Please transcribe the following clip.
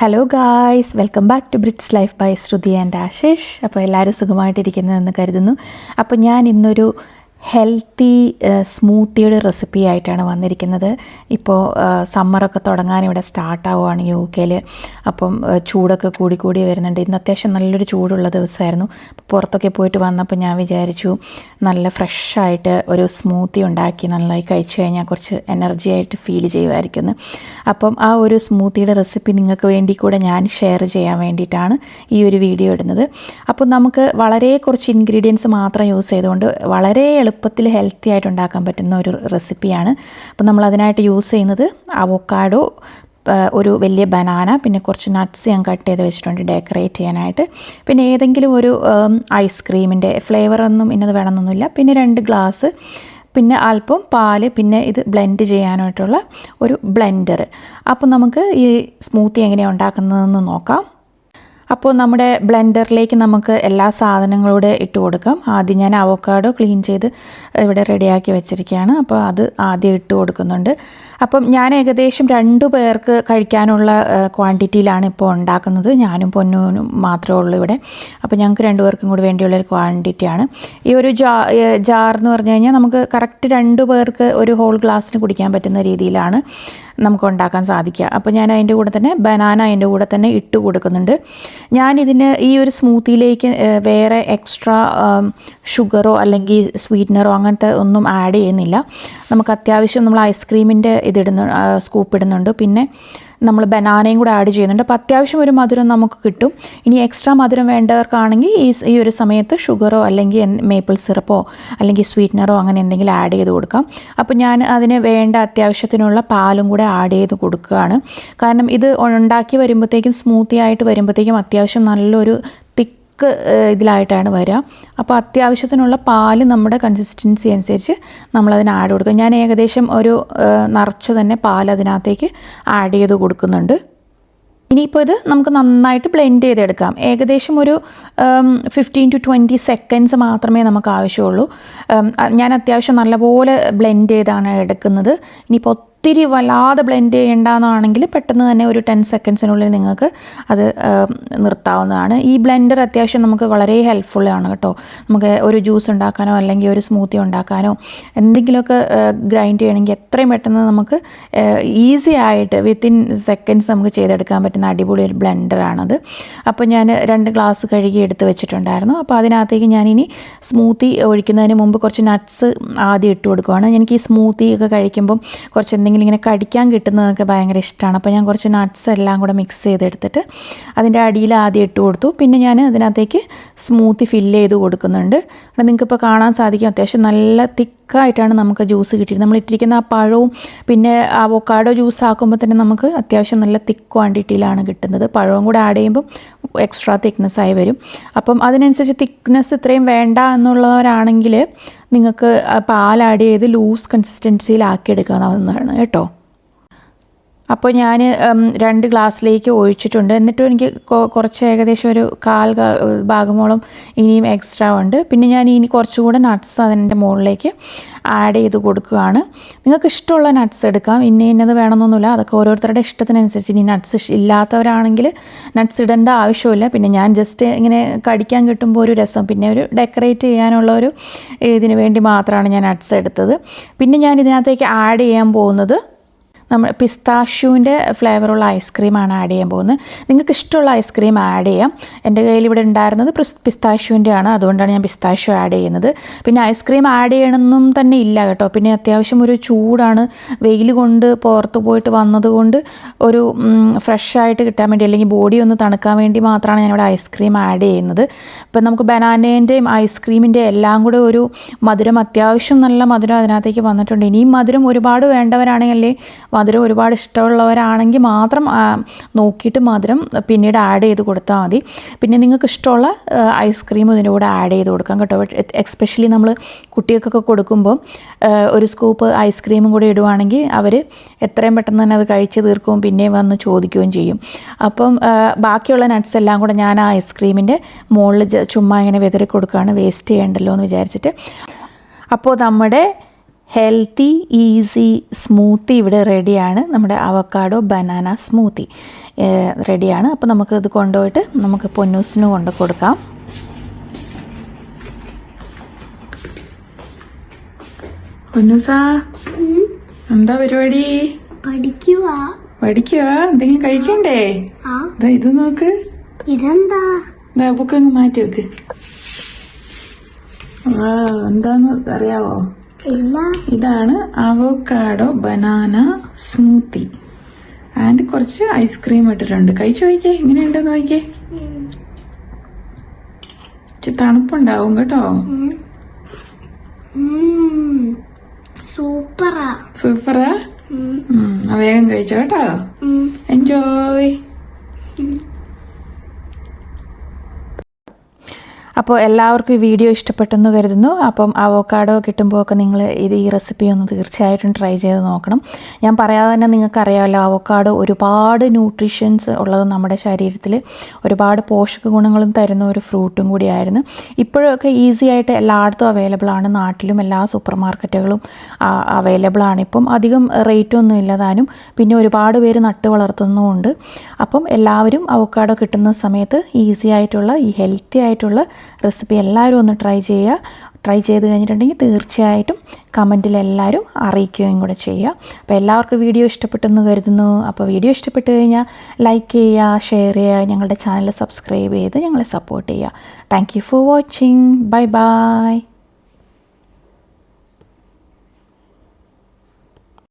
Hello guys welcome back to Brits life by Shruti and Ashish അപ്പോൾ എല്ലാവരും സുഖമായിട്ടിരിക്കുന്നതെന്ന് കരുതുന്നു. അപ്പോൾ ഞാൻ ഇന്നൊരു ഹെൽത്തി സ്മൂത്തിയുടെ റെസിപ്പി ആയിട്ടാണ് വന്നിരിക്കുന്നത്. ഇപ്പോൾ സമ്മറൊക്കെ തുടങ്ങാൻ ഇവിടെ സ്റ്റാർട്ടാവുകയാണ് യു കെയിൽ അപ്പം ചൂടൊക്കെ കൂടി കൂടി വരുന്നുണ്ട്. ഇന്ന് അത്യാവശ്യം നല്ലൊരു ചൂടുള്ള ദിവസമായിരുന്നു. പുറത്തൊക്കെ പോയിട്ട് വന്നപ്പോൾ ഞാൻ വിചാരിച്ചു നല്ല ഫ്രഷായിട്ട് ഒരു സ്മൂത്തി ഉണ്ടാക്കി നന്നായി കഴിച്ചു കഴിഞ്ഞാൽ കുറച്ച് എനർജി ആയിട്ട് ഫീൽ ചെയ്യുമായിരിക്കുന്നു അപ്പം ആ ഒരു സ്മൂത്തിയുടെ റെസിപ്പി നിങ്ങൾക്ക് വേണ്ടി കൂടെ ഞാൻ ഷെയർ ചെയ്യാൻ വേണ്ടിയിട്ടാണ് ഈ ഒരു വീഡിയോ ഇടുന്നത്. അപ്പോൾ നമുക്ക് വളരെ കുറച്ച് ഇൻഗ്രീഡിയൻസ് മാത്രം യൂസ് ചെയ്തുകൊണ്ട് വളരെ എളുപ്പത്തിൽ ഹെൽത്തി ആയിട്ട് ഉണ്ടാക്കാൻ പറ്റുന്ന ഒരു റെസിപ്പിയാണ് അപ്പോൾ നമ്മൾ അതിനായിട്ട് യൂസ് ചെയ്യുന്നത് അവോക്കാഡോ ഒരു വലിയ ബനാന പിന്നെ കുറച്ച് നട്ട്സ് ഞാൻ കട്ട് ചെയ്ത് വെച്ചിട്ടുണ്ട് ഡെക്കറേറ്റ് ചെയ്യാനായിട്ട്. പിന്നെ ഏതെങ്കിലും ഒരു ഐസ്ക്രീമിന്റെ ഫ്ലേവർ ഒന്നും ഇന്നത് വേണമെന്നൊന്നുമില്ല. പിന്നെ രണ്ട് ഗ്ലാസ് പിന്നെ അല്പം പാൽ പിന്നെ ഇത് ബ്ലെൻഡ് ചെയ്യാനായിട്ടുള്ള ഒരു ബ്ലെൻഡർ അപ്പോൾ നമുക്ക് ഈ സ്മൂത്തി എങ്ങനെയാണ് ഉണ്ടാക്കുന്നതെന്ന് നോക്കാം. അപ്പോൾ നമ്മുടെ ബ്ലെൻഡറിലേക്ക് നമുക്ക് എല്ലാ സാധനങ്ങളൂടെ ഇട്ട് കൊടുക്കാം. ആദ്യം ഞാൻ അവക്കാഡോ ക്ലീൻ ചെയ്ത് ഇവിടെ റെഡിയാക്കി വെച്ചിരിക്കുകയാണ്. അപ്പോൾ അത് ആദ്യം ഇട്ട് കൊടുക്കുന്നുണ്ട്. അപ്പം ഞാൻ ഏകദേശം രണ്ടു പേർക്ക് കഴിക്കാനുള്ള ക്വാണ്ടിറ്റിയിലാണ് ഇപ്പോൾ ഉണ്ടാക്കുന്നത്. ഞാനും പൊന്നൂനും മാത്രമേ ഉള്ളൂ ഇവിടെ. അപ്പോൾ ഞങ്ങൾക്ക് രണ്ട് പേർക്കും കൂടി വേണ്ടിയുള്ളൊരു ക്വാണ്ടിറ്റിയാണ് ഈ ഒരു ജാ ജാർ എന്ന് പറഞ്ഞു കഴിഞ്ഞാൽ നമുക്ക് കറക്റ്റ് രണ്ടു പേർക്ക് ഒരു ഹോൾ ഗ്ലാസ്സിന് കുടിക്കാൻ പറ്റുന്ന രീതിയിലാണ്. നമുക്ക് ഉണ്ടാക്കാൻ സാധിക്കുക. അപ്പോൾ ഞാൻ അതിന്റെ കൂടെ തന്നെ ബനാന അതിന്റെ കൂടെ തന്നെ ഇട്ട് കൊടുക്കുന്നുണ്ട്. ഞാനിതിന് ഈ ഒരു സ്മൂത്തിയിലേക്ക് വേറെ എക്സ്ട്രാ ഷുഗറോ അല്ലെങ്കിൽ സ്വീറ്റ്നറോ അങ്ങനത്തെ ഒന്നും ആഡ് ചെയ്യുന്നില്ല. നമുക്ക് അത്യാവശ്യം നമ്മൾ ഐസ്ക്രീമിന്റെ ഇതിടുന്നു സ്കൂപ്പ് ഇടുന്നുണ്ട്. പിന്നെ നമ്മൾ ബനാനയും കൂടെ ആഡ് ചെയ്യുന്നുണ്ട്. അപ്പോൾ അത്യാവശ്യം ഒരു മധുരം നമുക്ക് കിട്ടും. ഇനി എക്സ്ട്രാ മധുരം വേണ്ടവർക്കാണെങ്കിൽ ഈ ഈ ഒരു സമയത്ത് ഷുഗറോ അല്ലെങ്കിൽ മേപ്പിൾ സിറപ്പോ അല്ലെങ്കിൽ സ്വീറ്റ്നറോ അങ്ങനെ എന്തെങ്കിലും ആഡ് ചെയ്ത് കൊടുക്കാം. അപ്പോൾ ഞാൻ അതിന് വേണ്ട അത്യാവശ്യത്തിനുള്ള പാലും കൂടെ ആഡ് ചെയ്ത് കൊടുക്കുകയാണ്. കാരണം ഇത് ഉണ്ടാക്കി വരുമ്പോഴത്തേക്കും സ്മൂത്തി ആയിട്ട് വരുമ്പോഴത്തേക്കും അത്യാവശ്യം നല്ലൊരു തിക്ക് ഇതിലായിട്ടാണ് വരിക അപ്പോൾ അത്യാവശ്യത്തിനുള്ള പാൽ നമ്മുടെ കൺസിസ്റ്റൻസി അനുസരിച്ച് നമ്മളതിന് ആഡ് കൊടുക്കുക ഞാൻ ഏകദേശം ഒരു നിറച്ച് തന്നെ പാൽ അതിനകത്തേക്ക് ആഡ് ചെയ്ത് കൊടുക്കുന്നുണ്ട്. ഇനിയിപ്പോൾ ഇത് നമുക്ക് നന്നായിട്ട് ബ്ലെൻഡ് ചെയ്തെടുക്കാം. ഏകദേശം ഒരു ഫിഫ്റ്റീൻ ടു ട്വന്റി സെക്കൻഡ്സ് മാത്രമേ നമുക്ക് ആവശ്യമുള്ളൂ. ഞാൻ അത്യാവശ്യം നല്ലപോലെ ബ്ലെൻഡ് ചെയ്താണ് എടുക്കുന്നത്. ഇനിയിപ്പോൾ ഒത്തിരി വല്ലാതെ ബ്ലെൻഡ് ചെയ്യേണ്ടതാണെങ്കിൽ പെട്ടെന്ന് തന്നെ ഒരു ടെൻ സെക്കൻഡ്സിനുള്ളിൽ നിങ്ങൾക്ക് അത് നിർത്താവുന്നതാണ്. ഈ ബ്ലെൻഡർ അത്യാവശ്യം നമുക്ക് വളരെ ഹെൽപ്ഫുള്ളാണ് കേട്ടോ. നമുക്ക് ഒരു ജ്യൂസ് ഉണ്ടാക്കാനോ അല്ലെങ്കിൽ ഒരു സ്മൂത്തി ഉണ്ടാക്കാനോ എന്തെങ്കിലുമൊക്കെ ഗ്രൈൻഡ് ചെയ്യണമെങ്കിൽ എത്രയും പെട്ടെന്ന് നമുക്ക് ഈസി ആയിട്ട് വിത്തിൻ സെക്കൻഡ്സ് നമുക്ക് ചെയ്തെടുക്കാൻ പറ്റുന്ന അടിപൊളി ഒരു ബ്ലെൻഡറാണത് അപ്പോൾ ഞാൻ രണ്ട് ഗ്ലാസ് കഴുകി എടുത്ത് വെച്ചിട്ടുണ്ടായിരുന്നു. അപ്പോൾ അതിനകത്തേക്ക് ഞാനിനി സ്മൂത്തി ഒഴിക്കുന്നതിന് മുമ്പ് കുറച്ച് നട്ട്സ് ആദ്യം ഇട്ട് കൊടുക്കുവാണ്. എനിക്ക് ഈ സ്മൂത്തി ഒക്കെ കഴിക്കുമ്പം കുറച്ച് എന്തെങ്കിലും ഇങ്ങനെ കടിക്കാൻ കിട്ടുന്നതൊക്കെ ഭയങ്കര ഇഷ്ടമാണ്. അപ്പോൾ ഞാൻ കുറച്ച് നട്ട്സ് എല്ലാം കൂടെ മിക്സ് ചെയ്തെടുത്തിട്ട് അതിന്റെ അടിയിൽ ആദ്യം ഇട്ട് കൊടുത്തു. പിന്നെ ഞാൻ അതിനകത്തേക്ക് സ്മൂത്തി ഫില്ല് ചെയ്ത് കൊടുക്കുന്നുണ്ട്. അത് നിങ്ങൾക്കിപ്പോൾ കാണാൻ സാധിക്കും അത്യാവശ്യം നല്ല തിക്കായിട്ടാണ് നമുക്ക് ജ്യൂസ് കിട്ടിയത് നമ്മൾ ഇട്ടിരിക്കുന്ന ആ പഴവും പിന്നെ അവോക്കാഡോ ജ്യൂസ് ആക്കുമ്പോൾ തന്നെ നമുക്ക് അത്യാവശ്യം നല്ല തിക്ക് ക്വാണ്ടിറ്റിയിലാണ് കിട്ടുന്നത്. പഴവും കൂടെ ആഡ് ചെയ്യുമ്പം എക്സ്ട്രാ തിക്നെസ് ആയി വരും. അപ്പം അതിനനുസരിച്ച് തിക്നെസ് ഇത്രയും വേണ്ട എന്നുള്ളവരാണെങ്കിൽ നിങ്ങൾക്ക് പാൽ ആഡ് ചെയ്ത് ലൂസ് കൺസിസ്റ്റൻസിയിലാക്കി എടുക്കാവുന്നതാണ് കേട്ടോ. അപ്പോൾ ഞാൻ രണ്ട് ഗ്ലാസ്സിലേക്ക് ഒഴിച്ചിട്ടുണ്ട്. എന്നിട്ടും എനിക്ക് കുറച്ച് ഏകദേശം ഒരു കാൽ ഭാഗമോളം ഇനിയും എക്സ്ട്രാ ഉണ്ട്. പിന്നെ ഞാൻ ഇനി കുറച്ചുകൂടെ നട്ട്സ് അതിന്റെ മുകളിലേക്ക് ആഡ് ചെയ്ത് കൊടുക്കുകയാണ്. നിങ്ങൾക്ക് ഇഷ്ടമുള്ള നട്ട്സ് എടുക്കാം. ഇന്ന ഇന്നത് വേണമെന്നൊന്നുമില്ല. അതൊക്കെ ഓരോരുത്തരുടെ ഇഷ്ടത്തിനനുസരിച്ച്. ഇനി നട്ട്സ് ഇല്ലാത്തവരാണെങ്കിൽ നട്ട്സ് ഇടേണ്ട ആവശ്യമില്ല. പിന്നെ ഞാൻ ജസ്റ്റ് ഇങ്ങനെ കടിക്കാൻ കിട്ടുമ്പോൾ ഒരു രസം. പിന്നെ ഒരു ഡെക്കറേറ്റ് ചെയ്യാനുള്ള ഒരു ഇതിന് വേണ്ടി മാത്രമാണ് ഞാൻ നട്ട്സ് എടുത്തത്. പിന്നെ ഞാൻ ഇതിനകത്തേക്ക് ആഡ് ചെയ്യാൻ പോകുന്നത് നമ്മൾ പിസ്താഷ്യൂവിന്റെ ഫ്ലേവറുള്ള ഐസ്ക്രീമാണ് ആഡ് ചെയ്യാൻ പോകുന്നത്. നിങ്ങൾക്ക് ഇഷ്ടമുള്ള ഐസ്ക്രീം ആഡ് ചെയ്യാം. എന്റെ കയ്യിൽ ഇവിടെ ഉണ്ടായിരുന്നത് പിസ്താഷ്യൂവിന്റെ ആണ് അതുകൊണ്ടാണ് ഞാൻ പിസ്താഷ്യൂ ആഡ് ചെയ്യുന്നത്. പിന്നെ ഐസ്ക്രീം ആഡ് ചെയ്യണമെന്നും തന്നെ ഇല്ല കേട്ടോ. പിന്നെ അത്യാവശ്യം ഒരു ചൂടാണ്. വെയിൽ കൊണ്ട് പുറത്ത് പോയിട്ട് വന്നതുകൊണ്ട് ഒരു ഫ്രഷ് ആയിട്ട് കിട്ടാൻ വേണ്ടി അല്ലെങ്കിൽ ബോഡി ഒന്ന് തണുക്കാൻ വേണ്ടി മാത്രമാണ് ഞാനിവിടെ ഐസ്ക്രീം ആഡ് ചെയ്യുന്നത്. ഇപ്പം നമുക്ക് ബനാനേന്റെയും ഐസ്ക്രീമിന്റെ എല്ലാം കൂടെ ഒരു മധുരം അത്യാവശ്യം നല്ല മധുരം അതിനകത്തേക്ക് വന്നിട്ടുണ്ട്. ഇനിയും മധുരം ഒരുപാട് വേണ്ടവരാണെങ്കിൽ മധുരം ഒരുപാട് ഇഷ്ടമുള്ളവരാണെങ്കിൽ മാത്രം നോക്കിയിട്ട് മധുരം പിന്നീട് ആഡ് ചെയ്ത് കൊടുത്താൽ മതി. പിന്നെ നിങ്ങൾക്ക് ഇഷ്ടമുള്ള ഐസ്ക്രീം ഇതിന്റെ കൂടെ ആഡ് ചെയ്ത് കൊടുക്കാം കേട്ടോ. എക്സ്പെഷ്യലി നമ്മൾ കുട്ടികൾക്കൊക്കെ കൊടുക്കുമ്പോൾ ഒരു സ്കൂപ്പ് ഐസ്ക്രീമും കൂടി ഇടുവാണെങ്കിൽ അവർ എത്രയും പെട്ടെന്ന് തന്നെ അത് കഴിച്ച് തീർക്കുകയും പിന്നെയും വന്ന് ചോദിക്കുകയും ചെയ്യും. അപ്പം ബാക്കിയുള്ള നട്ട്സ് എല്ലാം കൂടെ ഞാൻ ആ ഐസ്ക്രീമിന്റെ മുകളിൽ ചുമ്മാ ഇങ്ങനെ വിതറി കൊടുക്കുകയാണ് വേസ്റ്റ് ചെയ്യണ്ടല്ലോ എന്ന് വിചാരിച്ചിട്ട്. അപ്പോൾ നമ്മുടെ ഹെൽത്തി ഈസി സ്മൂത്തി ഇവിടെ റെഡിയാണ്. നമ്മുടെ അവക്കാഡോ ബനാന സ്മൂത്തി റെഡിയാണ്. അപ്പോൾ നമുക്ക് ഇത് കൊണ്ടുപോയിട്ട് നമുക്ക് പൊന്നൂസിന് കൊണ്ട് കൊടുക്കാം. പൊന്നൂസാ എന്താ പരിപാടി? പഠിക്കുക പഠിക്കുക എന്തെങ്കിലും കഴിക്കണ്ടേ? ഇത് നോക്ക്. ഇതെന്താ? ബുക്ക് അങ്ങ് മാറ്റി വെക്ക്. എന്താന്ന് അറിയാവോ? ഇതാണ് അവോക്കാഡോ ബനാന സ്മൂത്തി. ആൻഡ് കുറച്ച് ഐസ്ക്രീം ഇട്ടിട്ടുണ്ട്. കഴിച്ചു നോക്കിക്കേ എങ്ങനെയുണ്ടെന്ന് നോക്കിക്കേ. തണുപ്പുണ്ടാവും കേട്ടോ. സൂപ്പറാ. സൂപ്പറാ? വേഗം കഴിച്ചോ കേട്ടോ. എൻജോയ് അപ്പോൾ എല്ലാവർക്കും ഈ വീഡിയോ ഇഷ്ടപ്പെട്ടെന്ന് കരുതുന്നു. അപ്പം അവോക്കാഡോ കിട്ടുമ്പോൾ ഒക്കെ നിങ്ങൾ ഇത് ഈ റെസിപ്പി ഒന്ന് തീർച്ചയായിട്ടും ട്രൈ ചെയ്ത് നോക്കണം. ഞാൻ പറയാതെ തന്നെ നിങ്ങൾക്കറിയാമല്ലോ അവോക്കാഡോ ഒരുപാട് ന്യൂട്രീഷ്യൻസ് ഉള്ളത് നമ്മുടെ ശരീരത്തിൽ ഒരുപാട് പോഷക ഗുണങ്ങളും തരുന്ന ഒരു ഫ്രൂട്ടും കൂടിയായിരുന്നു. ഇപ്പോഴൊക്കെ ഈസി ആയിട്ട് എല്ലായിടത്തും അവൈലബിൾ ആണ്. നാട്ടിലും എല്ലാ സൂപ്പർ മാർക്കറ്റുകളും അവൈലബിൾ ആണ്. ഇപ്പം അധികം റേറ്റ് ഒന്നും ഇല്ലതാനും പിന്നെ ഒരുപാട് പേര് നട്ട് വളർത്തുന്നുമുണ്ട്. അപ്പം എല്ലാവരും അവക്കാഡോ കിട്ടുന്ന സമയത്ത് ഈസി ആയിട്ടുള്ള ഈ ഹെൽത്തി ആയിട്ടുള്ള റെസിപ്പി എല്ലാവരും ഒന്ന് ട്രൈ ചെയ്യുക. ട്രൈ ചെയ്ത് കഴിഞ്ഞിട്ടുണ്ടെങ്കിൽ തീർച്ചയായിട്ടും കമന്റിൽ എല്ലാവരും അറിയിക്കുകയും കൂടെ ചെയ്യുക. അപ്പോൾ എല്ലാവർക്കും വീഡിയോ ഇഷ്ടപ്പെട്ടെന്ന് കരുതുന്നു. അപ്പോൾ വീഡിയോ ഇഷ്ടപ്പെട്ട് കഴിഞ്ഞാൽ ലൈക്ക് ചെയ്യുക ഷെയർ ചെയ്യുക ഞങ്ങളുടെ ചാനൽ സബ്സ്ക്രൈബ് ചെയ്ത് ഞങ്ങളെ സപ്പോർട്ട് ചെയ്യുക. Thank for watching. Bye bye.